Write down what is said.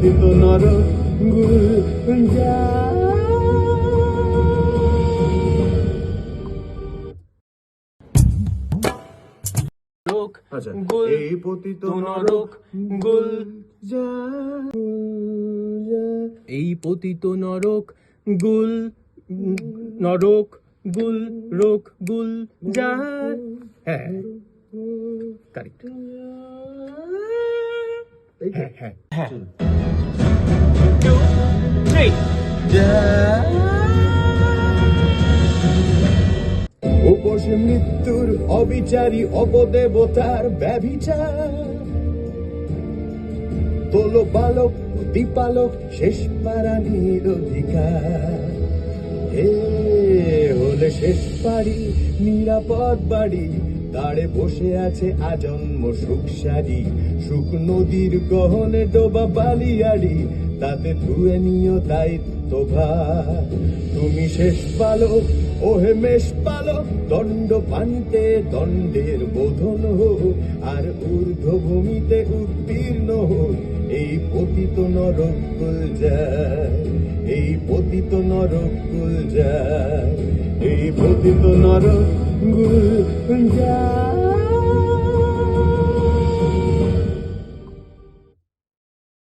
পতিত নর গুলজা আচ্ছা গুল এই পতিত নরক গুল যা। এই পতিত নরক গুল নরক গুল রোক গুল যা। হ্যাঁ কারেক্ট। হ্যাঁ হ্যাঁ। হ্যাঁ উপসে মৃত্যুর অবিচারী অপদেবতার ব্যভিচার। তোলো বালক দীপালক শেষ পারানির অধিকার হে হলে শেষ পারি নিরাপদ বাড়ি দাঁড়ে বসে আছে আজন্ম সুখ সারি। সুখ নদীর গহনে ডোবা বালিয়াড়ি, তাতে ধুয়ে নিও দায়িত্ব ভার। তুমি শেষ পালক, ওহে মেষ পালক, দণ্ড পানিতে দণ্ডের বোধন হোক, আর ঊর্ধ্বভূমিতে উত্তীর্ণ হোক, এই পতিত নরক যায় এই পতিত নরক যায় এই পতিত নরক যায়